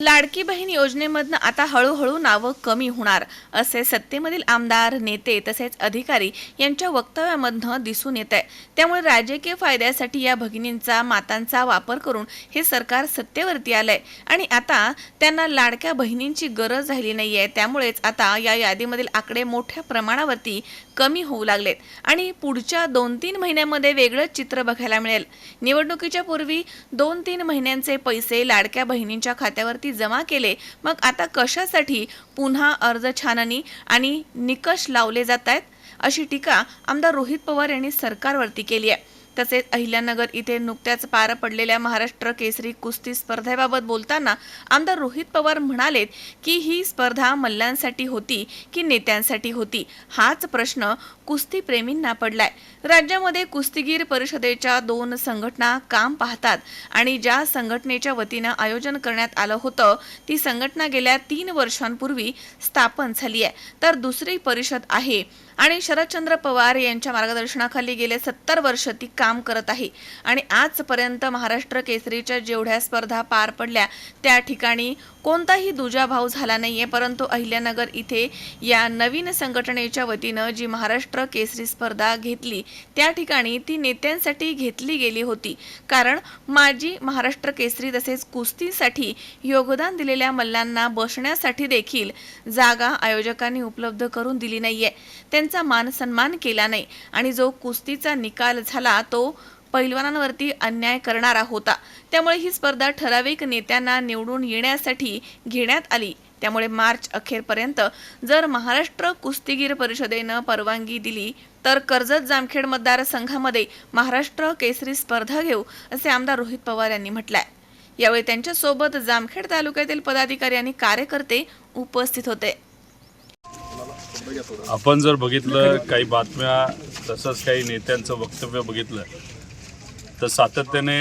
लाडकी बहीण योजनेमधनं आता हळूहळू नावं कमी होणार असे सत्तेमधील आमदार नेते तसेच अधिकारी यांच्या वक्तव्यामधनं दिसून येत आहे त्यामुळे राजकीय फायद्यासाठी या भगिनींचा मातांचा वापर करून हे सरकार सत्तेवरती आलंय. आणि आता त्यांना लाडक्या बहिणींची गरज राहिली आहे त्यामुळेच आता या यादीमधील आकडे मोठ्या प्रमाणावरती कमी होऊ लागलेत. आणि पुढच्या दोन तीन महिन्यामध्ये वेगळंच चित्र बघायला मिळेल. निवडणुकीच्या पूर्वी दोन तीन महिन्यांचे पैसे लाडक्या बहिणींच्या खात्यावरती जमा केले मग आता कशासाठी पुन्हा अर्ज छाननी आणि निकष लावले जात आहेत अशी टीका आमदार रोहित पवार यांनी सरकारवरती केली आहे. तसेच अहिल्यानगर इथे नुकत्याच पार पडलेल्या महाराष्ट्र केसरी कुस्ती स्पर्धेबाबत बोलताना आमदार रोहित पवार म्हणालेत की ही स्पर्धा मल्ल्यांसाठी होती की नेत्यांसाठी होती? हाच प्रश्न कुस्तीप्रेमींना पडलाय. राज्यामध्ये कुस्तीगीर परिषदेच्या दोन संघटना काम पाहतात आणि ज्या संघटनेच्या वतीनं आयोजन करण्यात आलं होतं ती संघटना गेल्या तीन वर्षांपूर्वी स्थापन झाली आहे. तर दुसरी परिषद आहे आणि शरदचंद्र पवार यांच्या मार्गदर्शनाखाली गेले सत्तर वर्ष ती काम काम करत आहे. आणि आजपर्यंत महाराष्ट्र केसरीच्या जेवढ्या स्पर्धा पार पडल्या त्या ठिकाणी कोणताही दुजाभाव झाला नाहीये. परंतु अहिल्यानगर इथे या नवीन संघटनेच्या वतीनं जी महाराष्ट्र केसरी स्पर्धा घेतली त्या ठिकाणी ती नेत्यांसाठी घेतली गेली होती. कारण माजी महाराष्ट्र केसरी तसेच कुस्तीसाठी योगदान दिलेल्या मल्लांना बसण्यासाठी देखील जागा आयोजकांनी उपलब्ध करून दिली नाहीये. त्यांचा मान सन्मान केला नाही. आणि जो कुस्तीचा निकाल झाला तो तो पैलवानांवरती अन्याय करणारा होता त्यामुळे ही स्पर्धा ठराविक नेत्यांना निवडून येण्यासाठी घेण्यात आली. त्यामुळे मार्च अखेरपर्यंत जर महाराष्ट्र कुस्तीगीर परिषदेनं परवानगी दिली तर कर्जत जामखेड मतदारसंघामध्ये महाराष्ट्र केसरी स्पर्धा घेऊ असे आमदार रोहित पवार यांनी म्हटलंय. यावेळी त्यांच्यासोबत जामखेड तालुक्यातील पदाधिकारी आणि कार्यकर्ते उपस्थित होते. आपण जर बघितलं काही बातम्या तसंच काही नेत्यांचं वक्तव्य बघितलं तर सातत्याने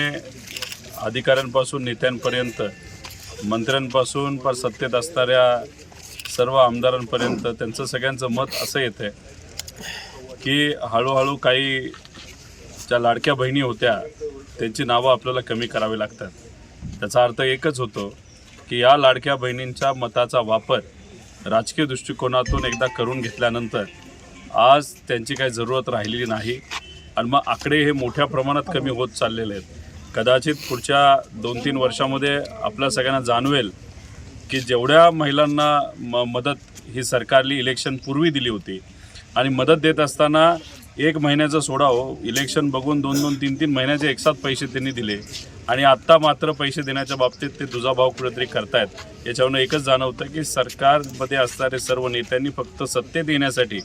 अधिकाऱ्यांपासून नेत्यांपर्यंत मंत्र्यांपासून पर सत्तेत असणाऱ्या सर्व आमदारांपर्यंत त्यांचं सगळ्यांचं मत असं येतं आहे की हळूहळू काही ज्या लाडक्या बहिणी होत्या त्यांची नावं आपल्याला कमी करावी लागतात. त्याचा अर्थ एकच होतो की या लाडक्या बहिणींच्या मताचा वापर राजकीय दृष्टिकोनातून एकदा करून घेतल्यानंतर आज त्यांची काही जरूरत राहिलेली नाही. आणि मग आकडे हे मोठ्या प्रमाणात कमी होत चाललेले आहेत. कदाचित पुढच्या दोन तीन वर्षामध्ये आपल्या सगळ्यांना जाणवेल की जेवढ्या महिलांना म मदत ही सरकारली इलेक्शन पूर्वी दिली होती आणि मदत देत असताना एक महिन्याचं सोडावं इलेक्शन बघून दोन दोन तीन तीन महिन्याचे एकसाथ पैसे त्यांनी दिले. आणि आत्ता मात्र पैसे देण्याच्या बाबतीत ते दुजाभाव कुठेतरी करतायत. याच्यावरून एकच जाणवतं की सरकारमध्ये असणारे सर्व नेत्यांनी फक्त सत्तेत येण्यासाठी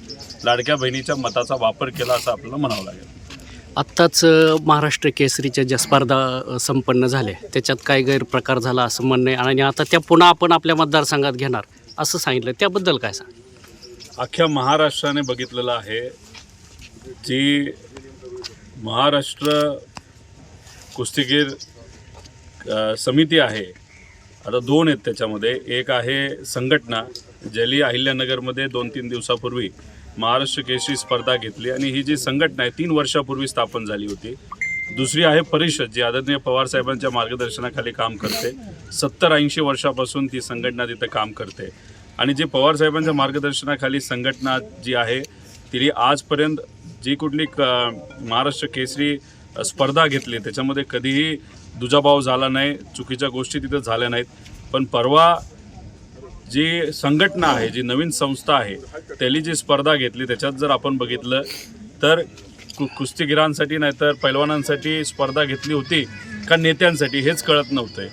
लाडक्या बहिणीच्या मताचा वापर केला असं आपल्याला म्हणावं लागेल. आत्ताच महाराष्ट्र केसरीच्या ज्या स्पर्धा संपन्न झाल्या त्याच्यात काय गैरप्रकार झाला असं म्हणणं आहे. आणि आता त्या पुन्हा आपण आपल्या मतदारसंघात घेणार असं सांगितलं. त्याबद्दल काय सांग? अख्ख्या महाराष्ट्राने बघितलेलं आहे. जी महाराष्ट्र कुस्तीगीर समिती आहे. आता दोन आहेत त्याच्यामध्ये. एक आहे संघटना ज्याली अहिल्यानगरमध्ये दोन तीन दिवसापूर्वी महाराष्ट्र केसरी स्पर्धा घेतली आणि ही जी संघटना आहे तीन वर्षापूर्वी स्थापन झाली होती. दुसरी आहे परिषद जी आदरणीय पवारसाहेबांच्या मार्गदर्शनाखाली काम करते. सत्तर ऐंशी वर्षापासून ती संघटना तिथं काम करते. आणि जी पवारसाहेबांच्या मार्गदर्शनाखाली संघटना जी आहे तिने आजपर्यंत जी कुठली क महाराष्ट्र केसरी स्पर्धा घेतली त्याच्यामध्ये कधीही दुजाभाव झाला नाही चुकीच्या गोष्टी तिथं झाल्या नाहीत. पण परवा जी संघटना आहे जी नवीन संस्था आहे त्याली जी स्पर्धा घेतली त्याच्यात जर आपण बघितलं तर कु कुस्तीगिरांसाठी नाहीतर पैलवानांसाठी स्पर्धा घेतली होती का नेत्यांसाठी हेच कळत नव्हतं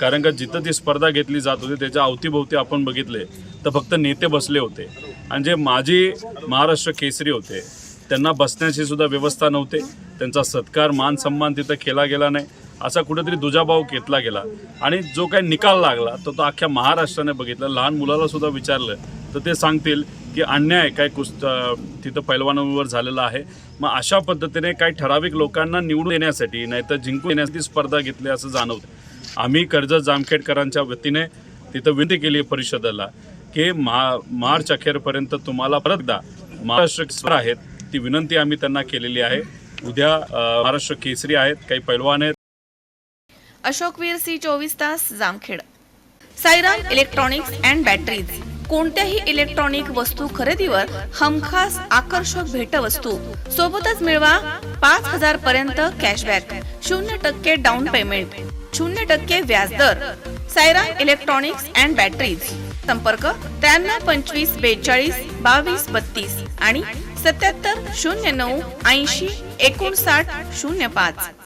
कारण का जिथं ती स्पर्धा घेतली जात होती त्याच्या अवतीभोवती आपण बघितले तर फक्त नेते बसले होते. आणि जे माजी महाराष्ट्र केसरी होते त्यांना बसण्याची सुद्धा व्यवस्था नव्हते. त्यांचा सत्कार मान सन्मान तिथं केला गेला नाही. असा कुठेतरी दुजाभाव घेतला गेला. आणि जो काही निकाल लागला तो तो अख्ख्या महाराष्ट्राने बघितला. लहान मुलाला सुद्धा विचारलं तर ते सांगतील की अन्याय काय कुस्त तिथं पैलवानांवर झालेला आहे. मग अशा पद्धतीने काही ठराविक लोकांना निवडून येण्यासाठी नाहीतर जिंकून येण्यासाठी स्पर्धा घेतली असं जाणवतं. आम्ही कर्जत जामखेडकरांच्या वतीने तिथं विनंती केली आहे परिषदेला की मा मार्च अखेरपर्यंत तुम्हाला परत महाराष्ट्र आहेत. ती विनंती आम्ही त्यांना केलेली आहे. उद्या महाराष्ट्र केसरी आहेत काही पैलवान आहेत. अशोकवीर सी चोवीस तास Jamkhed. Sairam electronics and batteries. कोणत्याही इलेक्ट्रॉनिक वस्तू खरेदीवर हमखास आकर्षक भेटवस्तू. सोबतच मिळवा पाच हजार पर्यंत कॅशबॅक. शून्य टक्के डाऊन पेमेंट शून्य टक्के व्याजदर सायराम इलेक्ट्रॉनिक्स अँड बॅटरीज. संपर्क त्र्याण्णव पंचवीस बेचाळीस बावीस बत्तीस आणि सत्याहत्तर शून्य नऊ ऐंशी एकोणसाठ शून्य पाच.